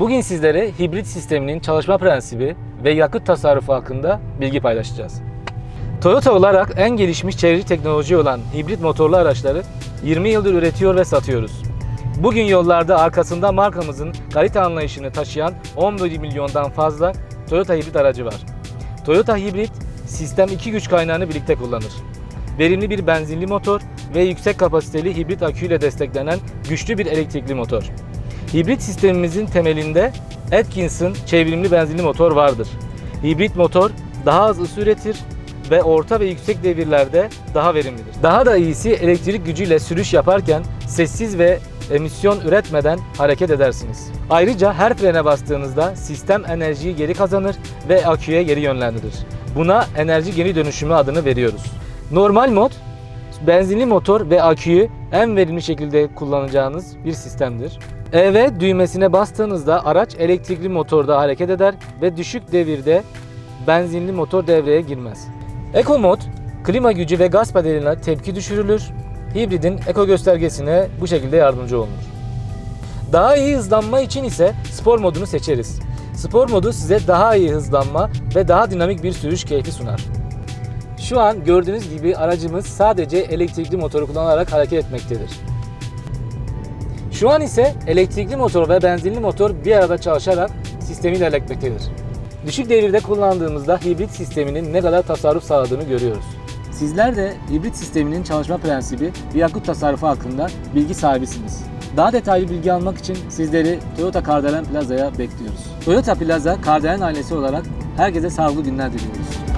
Bugün sizlere hibrit sisteminin çalışma prensibi ve yakıt tasarrufu hakkında bilgi paylaşacağız. Toyota olarak en gelişmiş çevreci teknoloji olan hibrit motorlu araçları 20 yıldır üretiyor ve satıyoruz. Bugün yollarda arkasında markamızın kalite anlayışını taşıyan 11 milyondan fazla Toyota hibrit aracı var. Toyota hibrit sistem iki güç kaynağını birlikte kullanır. Verimli bir benzinli motor ve yüksek kapasiteli hibrit aküyle desteklenen güçlü bir elektrikli motor. Hibrit sistemimizin temelinde Atkinson çevrimli benzinli motor vardır. Hibrit motor daha az ısı üretir ve orta ve yüksek devirlerde daha verimlidir. Daha da iyisi elektrik gücüyle sürüş yaparken sessiz ve emisyon üretmeden hareket edersiniz. Ayrıca her frene bastığınızda sistem enerjiyi geri kazanır ve aküye geri yönlendirir. Buna enerji geri dönüşümü adını veriyoruz. Normal mod benzinli motor ve aküyü en verimli şekilde kullanacağınız bir sistemdir. EV düğmesine bastığınızda araç elektrikli motorda hareket eder ve düşük devirde benzinli motor devreye girmez. Eco mod, klima gücü ve gaz pedaline tepki düşürülür. Hibridin eko göstergesine bu şekilde yardımcı olunur. Daha iyi hızlanma için ise spor modunu seçeriz. Spor modu size daha iyi hızlanma ve daha dinamik bir sürüş keyfi sunar. Şu an gördüğünüz gibi aracımız sadece elektrikli motoru kullanarak hareket etmektedir. Şu an ise elektrikli motor ve benzinli motor bir arada çalışarak sistemi ilerletmektedir. Düşük devirde kullandığımızda hibrit sisteminin ne kadar tasarruf sağladığını görüyoruz. Sizler de hibrit sisteminin çalışma prensibi ve yakıt tasarrufu hakkında bilgi sahibisiniz. Daha detaylı bilgi almak için sizleri Toyota Kardelen Plaza'ya bekliyoruz. Toyota Plaza Kardelen ailesi olarak herkese sağlıklı günler diliyoruz.